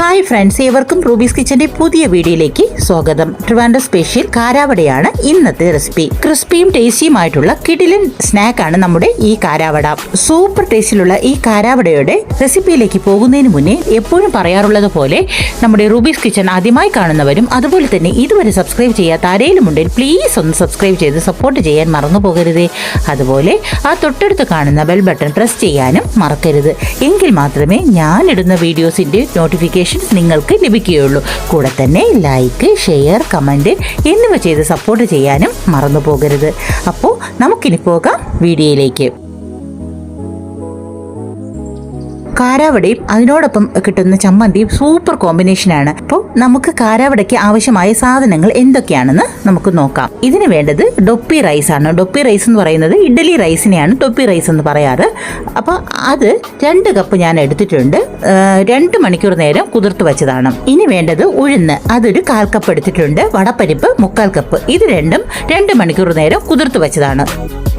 Hi friends ഏവർക്കും Ruby's കിച്ചന്റെ പുതിയ വീഡിയോയിലേക്ക് സ്വാഗതം. ട്രിവാൻഡ്രം സ്പെഷ്യൽ കാരാവടയാണ് ഇന്നത്തെ റെസിപ്പി ക്രിസ്പിയും ടേസ്റ്റിയുമായിട്ടുള്ള കിടിലൻ സ്നാക്കാണ് നമ്മുടെ ഈ കാരാവട. സൂപ്പർ ടേസ്റ്റിലുള്ള ഈ കാരാവടയുടെ റെസിപ്പിയിലേക്ക് പോകുന്നതിന് മുന്നേ എപ്പോഴും പറയാറുള്ളത് പോലെ നമ്മുടെ റൂബീസ് കിച്ചൺ ആദ്യമായി കാണുന്നവരും അതുപോലെ തന്നെ ഇതുവരെ സബ്സ്ക്രൈബ് ചെയ്യാത്ത ആരെങ്കിലും ഉണ്ടെങ്കിൽ പ്ലീസ് ഒന്ന് സബ്സ്ക്രൈബ് ചെയ്ത് സപ്പോർട്ട് ചെയ്യാൻ മറന്നു പോകരുതേ. അതുപോലെ ആ തൊട്ടടുത്ത് കാണുന്ന ബെൽ ബട്ടൺ പ്രസ് ചെയ്യാനും മറക്കരുത്. എങ്കിൽ മാത്രമേ ഞാൻ ഇടുന്ന വീഡിയോസിന്റെ നോട്ടിഫിക്കേഷൻസ് നിങ്ങൾക്ക് ലഭിക്കുകയുള്ളൂ. കൂടെ തന്നെ ലൈക്ക് ഷെയർ കമന്റ് എന്നിവ ചെയ്ത് സപ്പോർട്ട് ചെയ്യാനും മറന്നു പോകരുത് അപ്പോൾ നമുക്കിനി പോകാം വീഡിയോയിലേക്ക്. കാരാവടയും അതിനോടൊപ്പം കിട്ടുന്ന ചമ്മന്തിയും സൂപ്പർ കോമ്പിനേഷനാണ് അപ്പോൾ നമുക്ക് കാരാവടയ്ക്ക് ആവശ്യമായ സാധനങ്ങൾ എന്തൊക്കെയാണെന്ന് നമുക്ക് നോക്കാം. ഇതിന് വേണ്ടത് ഡൊപ്പി റൈസ് ആണ്. ഡൊപ്പി റൈസ് എന്ന് പറയുന്നത് ഇഡ്ഡലി റൈസിനെയാണ് ഡൊപ്പി റൈസ് എന്ന് പറയാറ്. അപ്പോൾ അത് രണ്ട് കപ്പ് ഞാൻ എടുത്തിട്ടുണ്ട്. രണ്ട് മണിക്കൂർ നേരം കുതിർത്ത് വെച്ചതാണ്. ഇനി വേണ്ടത് ഉഴുന്ന്. അതൊരു കാൽ കപ്പ് എടുത്തിട്ടുണ്ട്. വടപ്പരിപ്പ് മുക്കാൽ കപ്പ് ഇത് രണ്ടും രണ്ട് മണിക്കൂർ നേരം കുതിർത്ത് വെച്ചതാണ്.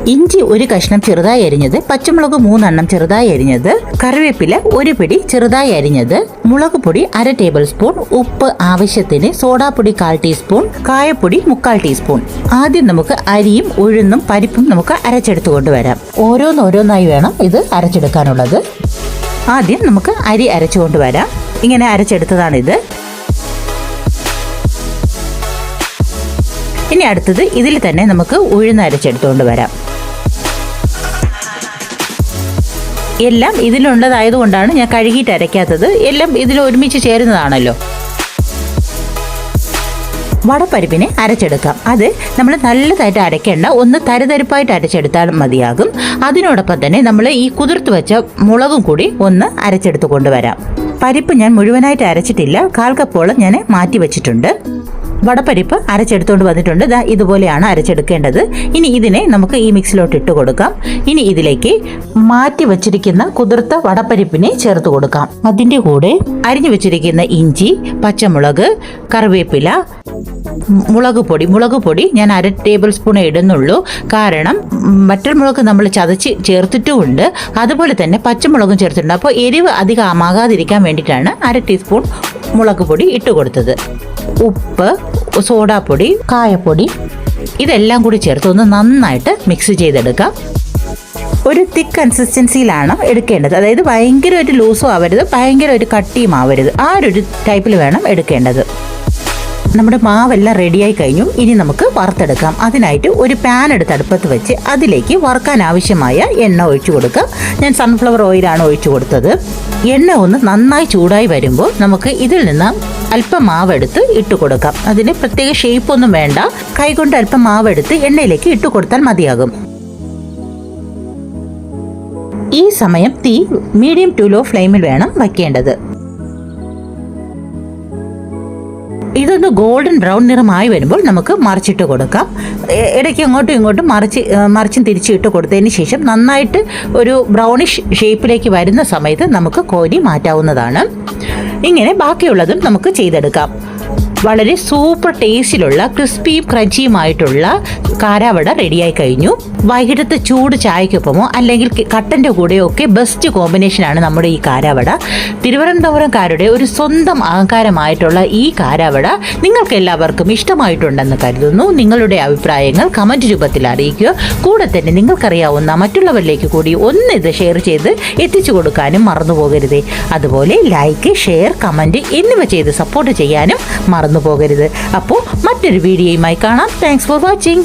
ഇഞ്ചി ഒരു കഷ്ണം ചെറുതായി അരിഞ്ഞത് പച്ചമുളക് മൂന്നെണ്ണം ചെറുതായി അരിഞ്ഞത് കറിവേപ്പില ഒരു പിടി ചെറുതായി അരിഞ്ഞത് മുളക് പൊടി അര ടേബിൾ സ്പൂൺ ഉപ്പ് ആവശ്യത്തിന് സോഡാപ്പൊടി കാൽ ടീസ്പൂൺ കായപ്പൊടി മുക്കാൽ ടീസ്പൂൺ. ആദ്യം നമുക്ക് അരിയും ഉഴുന്നും പരിപ്പും നമുക്ക് അരച്ചെടുത്ത് കൊണ്ടുവരാം. ഓരോന്നോരോന്നായി വേണം ഇത് അരച്ചെടുക്കാനുള്ളത്. ആദ്യം നമുക്ക് അരി അരച്ചു കൊണ്ടുവരാം. ഇങ്ങനെ അരച്ചെടുത്തതാണിത് ഇനി അടുത്തത് ഇതിൽ തന്നെ നമുക്ക് ഉഴുന്ന് അരച്ചെടുത്തുകൊണ്ട് വരാം എല്ലാം ഇതിലുള്ളതായതുകൊണ്ടാണ് ഞാൻ കഴുകിയിട്ട് അരയ്ക്കാത്തത്. എല്ലാം ഇതിൽ ഒരുമിച്ച് ചേരുന്നതാണല്ലോ. വടപ്പരിപ്പിനെ അരച്ചെടുക്കാം. അത് നമ്മൾ നല്ലതായിട്ട് അരയ്ക്കേണ്ട ഒന്ന് തരിതരിപ്പായിട്ട് അരച്ചെടുത്താൽ മതിയാകും. അതിനോടൊപ്പം തന്നെ നമ്മൾ ഈ കുതിർത്ത് വെച്ച മുളകും കൂടി ഒന്ന് അരച്ചെടുത്ത് കൊണ്ടുവരാം. പരിപ്പ് ഞാൻ മുഴുവനായിട്ട് അരച്ചിട്ടില്ല. കാൽ കപ്പോളം ഞാൻ മാറ്റി വെച്ചിട്ടുണ്ട്. വടപ്പരിപ്പ് അരച്ചെടുത്തുകൊണ്ട് വന്നിട്ടുണ്ട്. ഇതാ ഇതുപോലെയാണ് അരച്ചെടുക്കേണ്ടത്. ഇനി ഇതിനെ നമുക്ക് ഈ മിക്സിലോട്ട് ഇട്ട് കൊടുക്കാം. ഇനി ഇതിലേക്ക് മാറ്റി വച്ചിരിക്കുന്ന കുതിർത്ത വടപ്പരിപ്പിനെ ചേർത്ത് കൊടുക്കാം. അതിന്റെ കൂടെ അരിഞ്ഞു വെച്ചിരിക്കുന്ന ഇഞ്ചി പച്ചമുളക് കറിവേപ്പില മുളക് പൊടി. മുളക് പൊടി ഞാൻ അര ടേബിൾ സ്പൂണേ ഇടുന്നുള്ളൂ. കാരണം മറ്റൊരു മുളക് നമ്മൾ ചതച്ച് ചേർത്തിട്ടുമുണ്ട്. അതുപോലെ തന്നെ പച്ചമുളകും ചേർത്തിട്ടുണ്ട്. അപ്പോൾ എരിവ് അധികം ആമാകാതിരിക്കാൻ വേണ്ടിയിട്ടാണ് അര ടീസ്പൂൺ മുളക് പൊടി ഇട്ട് കൊടുത്തത്. ഉപ്പ് സോഡാപ്പൊടി കായപ്പൊടി ഇതെല്ലാം കൂടി ചേർത്ത് ഒന്ന് നന്നായിട്ട് മിക്സ് ചെയ്തെടുക്കാം. ഒരു തിക്ക് കൺസിസ്റ്റൻസിയിലാണ് എടുക്കേണ്ടത്. അതായത് ഭയങ്കര ഒരു ലൂസും ആവരുത് ഭയങ്കര ഒരു കട്ടിയും ആവരുത് ആ ഒരു ടൈപ്പിൽ വേണം എടുക്കേണ്ടത്. നമ്മുടെ മാവെല്ലാം റെഡിയായി കഴിഞ്ഞു. ഇനി നമുക്ക് വറുത്തെടുക്കാം. അതിനായിട്ട് ഒരു പാൻ എടുത്ത് അടുപ്പത്ത് വെച്ച് അതിലേക്ക് വറുക്കാൻ ആവശ്യമായ എണ്ണ ഒഴിച്ചു കൊടുക്കാം. ഞാൻ സൺഫ്ലവർ ഓയിലാണ് ഒഴിച്ചു കൊടുത്തത്. എണ്ണ ഒന്ന് നന്നായി ചൂടായി വരുമ്പോൾ നമുക്ക് ഇതിൽ നിന്ന് അല്പം മാവെടുത്ത് ഇട്ട് കൊടുക്കാം. അതിന് പ്രത്യേക ഷേപ്പ് ഒന്നും വേണ്ട. കൈകൊണ്ട് അല്പം മാവെടുത്ത് എണ്ണയിലേക്ക് ഇട്ട് കൊടുത്താൽ മതിയാകും. ഈ സമയം തീ മീഡിയം ടു ലോ ഫ്ലെയിമിൽ വേണം വയ്ക്കേണ്ടത്. ഇതൊന്ന് ഗോൾഡൻ ബ്രൗൺ നിറമായി വരുമ്പോൾ നമുക്ക് മറിച്ചിട്ട് കൊടുക്കാം. ഇടയ്ക്ക് അങ്ങോട്ടും ഇങ്ങോട്ടും മറിച്ചും മറിച്ചും തിരിച്ചിട്ട് കൊടുത്തതിന് ശേഷം നന്നായിട്ട് ഒരു ബ്രൗണിഷ് ഷേപ്പിലേക്ക് വരുന്ന സമയത്ത് നമുക്ക് കോരി മാറ്റാവുന്നതാണ്. ഇങ്ങനെ ബാക്കിയുള്ളതും നമുക്ക് ചെയ്തെടുക്കാം. വളരെ സൂപ്പർ ടേസ്റ്റിലുള്ള ക്രിസ്പിയും ക്രഞ്ചിയുമായിട്ടുള്ള കാരാവട റെഡിയായി കഴിഞ്ഞു. വൈകിട്ടത്തെ ചൂട് ചായക്കൊപ്പമോ അല്ലെങ്കിൽ കട്ടന്റെ കൂടെയോ ഒക്കെ ബെസ്റ്റ് കോമ്പിനേഷനാണ് നമ്മുടെ ഈ കാരാവട. തിരുവനന്തപുരംകാരുടെ ഒരു സ്വന്തം അഹങ്കാരമായിട്ടുള്ള ഈ കാരാവട നിങ്ങൾക്ക് എല്ലാവർക്കും ഇഷ്ടമായിട്ടുണ്ടെന്ന് കരുതുന്നു. നിങ്ങളുടെ അഭിപ്രായങ്ങൾ കമന്റ് രൂപത്തിൽ അറിയിക്കുക. കൂടെ തന്നെ നിങ്ങൾക്കറിയാവുന്ന മറ്റുള്ളവരിലേക്ക് കൂടി ഒന്ന് ഇത് ഷെയർ ചെയ്ത് എത്തിച്ചു കൊടുക്കാനും മറന്നു പോകരുതേ അതുപോലെ ലൈക്ക് ഷെയർ കമന്റ് എന്നിവ ചെയ്ത് സപ്പോർട്ട് ചെയ്യാനും മറന്നു പോകരുത്. അപ്പോൾ മറ്റൊരു വീഡിയോയുമായി കാണാം. Thanks for watching